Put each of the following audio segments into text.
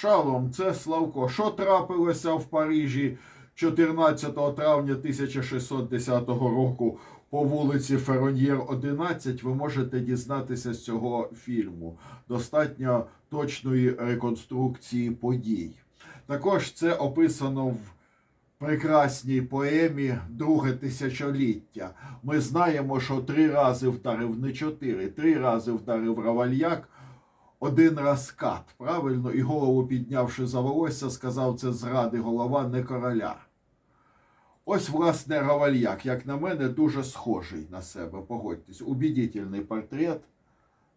Шалом, це Славко. Що трапилося в Парижі 14 травня 1610 року по вулиці Фероньєр 11, ви можете дізнатися з цього фільму. Достатньо точної реконструкції подій. Також це описано в прекрасній поемі Друге тисячоліття. Ми знаємо, що три рази вдарив не чотири, три рази вдарив Равальяк, один раз кат. Правильно, і голову піднявши за волосся, сказав це зради голова не короля. Ось, власне, Равальяк, як на мене, дуже схожий на себе. Погодьтесь, убедительний портрет.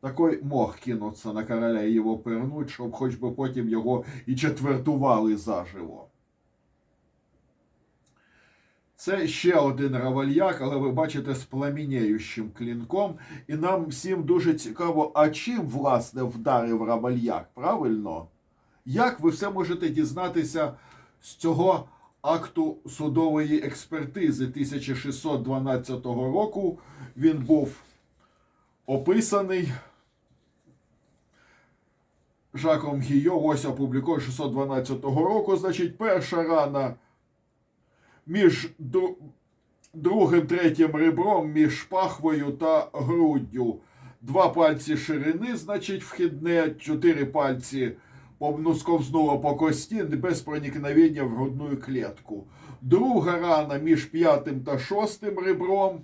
Такой мог кинуться на короля і його пернуть, щоб хоч би потім його і четвертували заживо. Це ще один равальяк, але ви бачите з пламінеючим клінком. І нам всім дуже цікаво, а чим, власне, вдарив равальяк, правильно? Як ви все можете дізнатися з цього акту судової експертизи 1612 року? Він був описаний Жаком Гійо, ось опублікований 612 року. Значить, перша рана між дру- другим третім ребром, між пахвою та груддю. Два пальці ширини, значить, вхідне, чотири пальці ну, по кості без проникновення в грудну клітку. Друга рана між п'ятим та шостим ребром.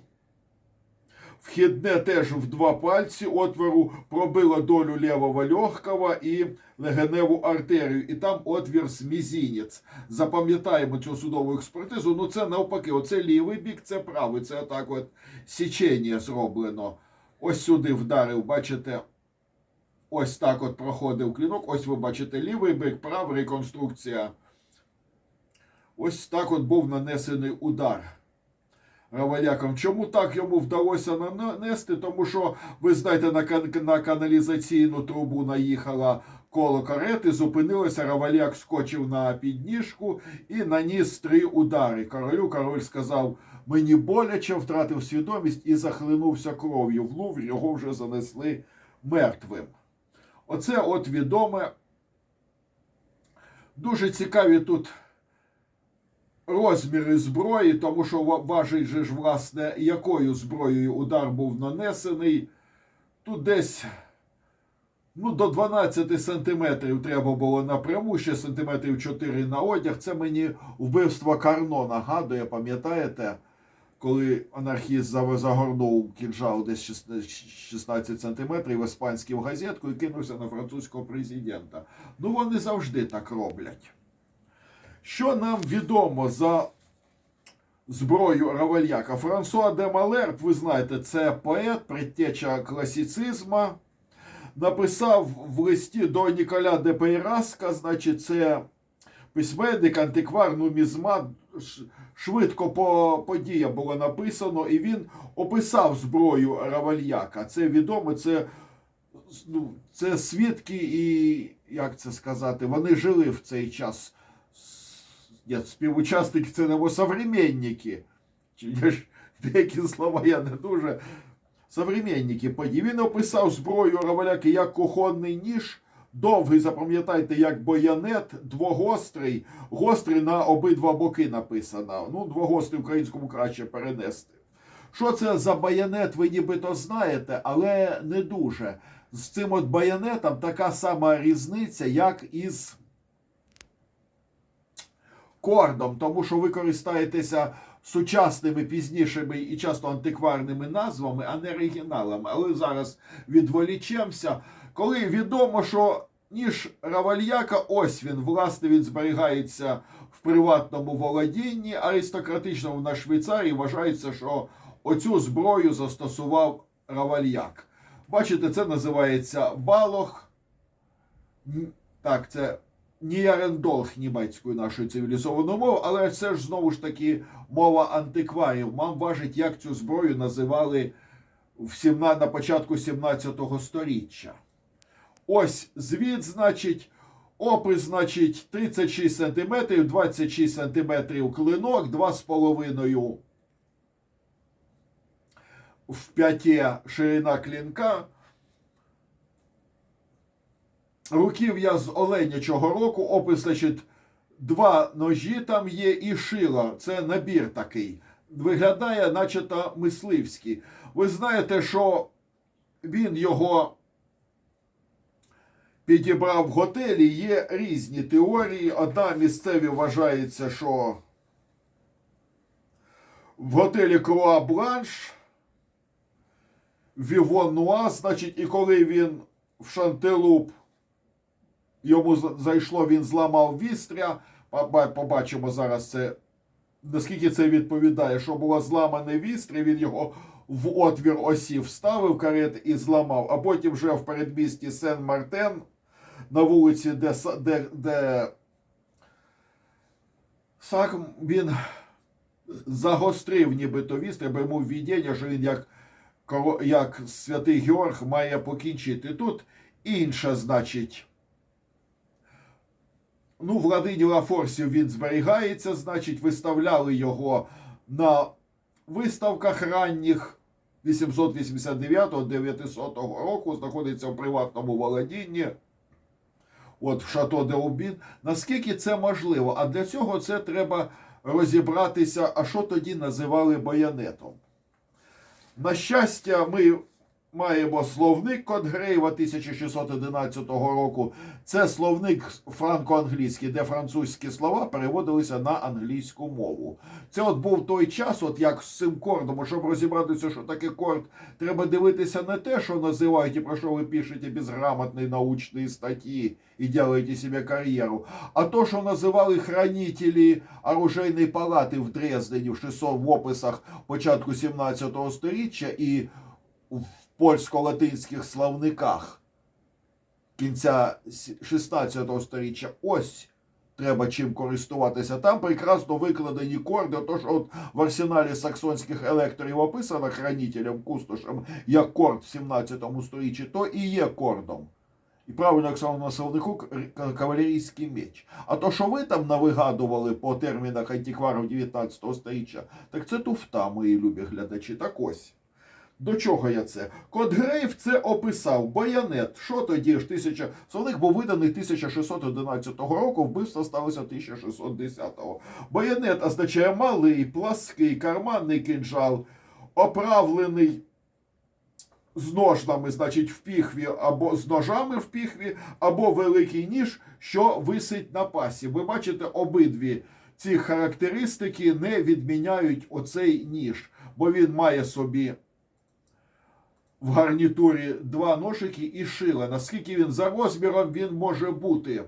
Вхідне теж в два пальці отвору пробило долю лівого легкого і легеневу артерію, і там отвір з мізінець. Запам'ятаємо цю судову експертизу. Ну це навпаки, оце лівий бік, це правий. Це так от січення зроблено. Ось сюди вдарив, бачите, ось так от проходив клінок. Ось ви бачите лівий бік, права реконструкція. Ось так от був нанесений удар. Раваляком. Чому так йому вдалося нанести? Тому що, ви знаєте, на, кан- на каналізаційну трубу наїхала коло карети, зупинилося, Раваляк скочив на підніжку і наніс три удари. Королю король сказав, мені боляче, втратив свідомість і захлинувся кров'ю. В Лувр його вже занесли мертвим. Оце от відоме. Дуже цікаві тут розміри зброї, тому що важить же ж, власне, якою зброєю удар був нанесений. Тут десь ну, до 12 сантиметрів треба було напряму, ще сантиметрів 4 на одяг. Це мені вбивство Карно нагадує, пам'ятаєте? Коли анархіст загорнув кінжал десь 16 16 сантиметрів в іспанську газетку і кинувся на французького президента. Ну вони завжди так роблять. Що нам відомо за зброю Равальяка? Франсуа де Малерт, ви знаєте, це поет, предтеча класицизму. Написав в листі до Ніколя де Пейраска, значить, це письменник, антиквар, нумізмат. Швидко по подіям було написано, і він описав зброю Равальяка. Це відомо, це, ну, це свідки і, як це сказати, вони жили в цей час. Ні, співучасники це не современники. Чи я ж деякі слова я не дуже. Современники подій. Він описав зброю Раваляки як кухонний ніж, довгий, запам'ятайте, як боянет, двогострий, гострий на обидва боки написано. Ну, двогострий українському краще перенести. Що це за баянет, ви нібито знаєте, але не дуже. З цим от баянетом така сама різниця, як із кордом, тому що ви користаєтеся сучасними пізнішими і часто антикварними назвами, а не оригіналами. Але зараз відволічемося. Коли відомо, що ніж Равальяка, ось він, власне, він зберігається в приватному володінні аристократичному на Швейцарії. Вважається, що оцю зброю застосував Равальяк. Бачите, це називається балох. Так, це Ніярендолг німецькою нашою цивілізованою мовою, але це ж знову ж таки мова антикварів. Мам важить, як цю зброю називали в 17, на початку 17 сторіччя. Ось звід, значить, опис, значить, 36 см, 26 см клинок, 2,5 в п'яті ширина клінка. руків'я з оленячого року, опис, значить, два ножі там є і шило. Це набір такий. Виглядає, начебто, мисливський. Ви знаєте, що він його підібрав в готелі. Є різні теорії. Одна місцеві вважається, що в готелі Круа Бланш Вівон Нуа, значить, і коли він в Шантилуп йому зайшло, він зламав вістря. Побачимо зараз це, наскільки це відповідає, що було зламане вістря, він його в отвір осі вставив карет і зламав, а потім вже в передмісті Сен-Мартен на вулиці, де, де, де Сак, він загострив нібито вістря, бо йому відділення, що він як, як святий Георг має покінчити. Тут інше, значить. Ну, в Ладині Лафорсів він зберігається, значить, виставляли його на виставках ранніх 889-900 року, знаходиться в приватному володінні. От в Шато де Убін. Наскільки це можливо? А для цього це треба розібратися, а що тоді називали баянетом. На щастя, ми маємо словник Котгрейва 1611 року. Це словник франко-англійський, де французькі слова переводилися на англійську мову. Це от був той час, от як з цим кордом, щоб розібратися, що таке корд, треба дивитися не те, що називають і про що ви пишете безграмотні научні статті і делаете себе кар'єру, а то, що називали хранителі оружейної палати в Дрездені в 600 в описах початку 17 століття і в польсько-латинських словниках кінця 16 століття. Ось треба чим користуватися. Там прекрасно викладені корди. Тож от в арсеналі саксонських електорів описано хранителем кустошем як корд в 17 столітті, то і є кордом. І правильно, як сказав на словнику, кавалерійський меч. А то, що ви там навигадували по термінах антикварів 19 століття, так це туфта, мої любі глядачі. Так ось. До чого я це? Котгрейв це описав. Баянет. Що тоді ж тисяча. Словник був виданий 1611 року, вбивство сталося 1610-го. Баянет означає малий, плаский, карманний кинжал, оправлений з ножнами, значить, в піхві, або з ножами в піхві, або великий ніж, що висить на пасі. Ви бачите, обидві ці характеристики не відміняють оцей ніж, бо він має собі в гарнітурі два ножики і шила. Наскільки він за розміром він може бути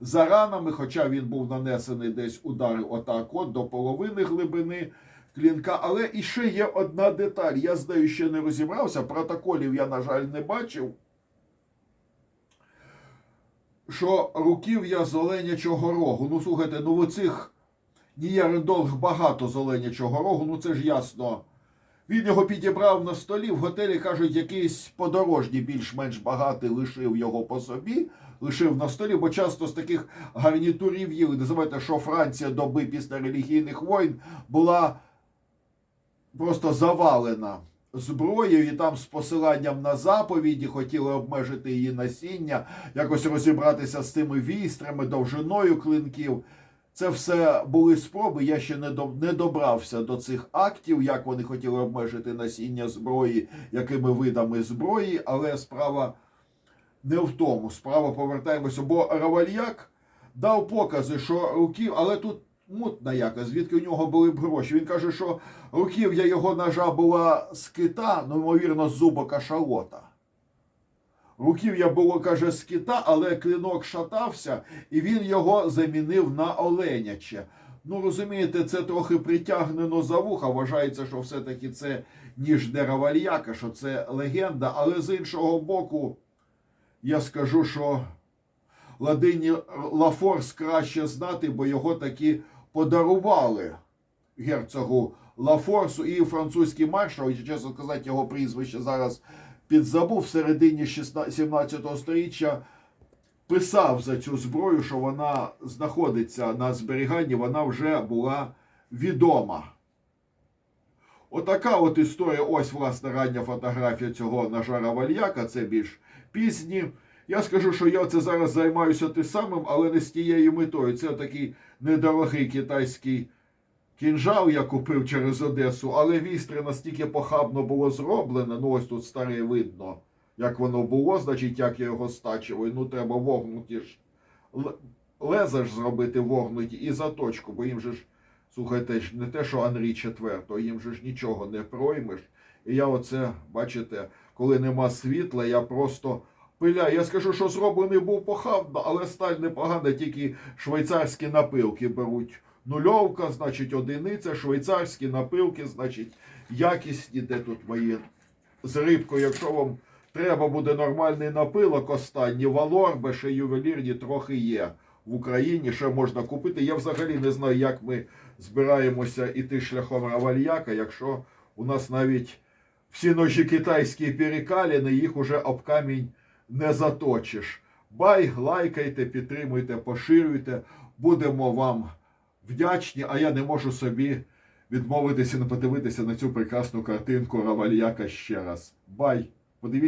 за ранами, хоча він був нанесений десь удари отак от до половини глибини клінка. Але і ще є одна деталь. Я з нею ще не розібрався. Протоколів я, на жаль, не бачив. Що руків'я з оленячого рогу. Ну, слухайте, ну в цих Нієрендолг багато з рогу, ну це ж ясно. Він його підібрав на столі. В готелі кажуть, якийсь подорожній, більш-менш багатий, лишив його по собі, лишив на столі, бо часто з таких гарнітурів їли. Не забувайте, що Франція доби після релігійних воїн була просто завалена зброєю, і там з посиланням на заповіді хотіли обмежити її насіння, якось розібратися з тими вістрями, довжиною клинків. Це все були спроби. Я ще не до- не добрався до цих актів, як вони хотіли обмежити насіння зброї, якими видами зброї, але справа не в тому. Справа повертаємося, бо Равальяк дав покази, що руків, але тут мутна якась, звідки у нього були б гроші. Він каже, що руків'я його ножа була з кита, ну, ймовірно, з зуба кашалота. Руків'я було, каже, з кита, але клинок шатався, і він його замінив на оленяче. Ну, розумієте, це трохи притягнено за вуха. Вважається, що все-таки це ніж Деравальяка, що це легенда. Але з іншого боку, я скажу, що Ладині Лафорс краще знати, бо його таки подарували герцогу Лафорсу і французький маршал, і, чесно сказати, його прізвище зараз підзабув в середині 17 століття. Писав за цю зброю, що вона знаходиться на зберіганні, вона вже була відома. Отака от історія. Ось, власне, рання фотографія цього ножа Равальяка. Це більш пізні Я скажу, що я це зараз займаюся тим самим, але не з тією метою. Це такий недорогий китайський кінжал я купив через Одесу, але вістри настільки похабно було зроблено. Ну ось тут старе видно, як воно було, значить, як я його стачив. Ну треба вогнуті ж леза ж зробити вогнуті і заточку, бо їм же ж, слухайте, не те, що Анрі IV, їм же ж нічого не проймеш. І я оце, бачите, коли нема світла, я просто пиляю. Я скажу, що зроблений був похабно, але сталь непогана, тільки швейцарські напилки беруть. Нульовка, значить, одиниця, швейцарські напилки, значить, якісні, де тут мої з рибкою, якщо вам треба буде нормальний напилок останній, валор, бо ще ювелірні трохи є. В Україні ще можна купити. Я взагалі не знаю, як ми збираємося іти шляхом равальяка, якщо у нас навіть всі ножі китайські перекалені, їх уже об камінь не заточиш. Бай, лайкайте, підтримуйте, поширюйте. Будемо вам вдячні, а я не можу собі відмовитися не подивитися на цю прекрасну картинку Равальяка ще раз. Бай! Подивіться.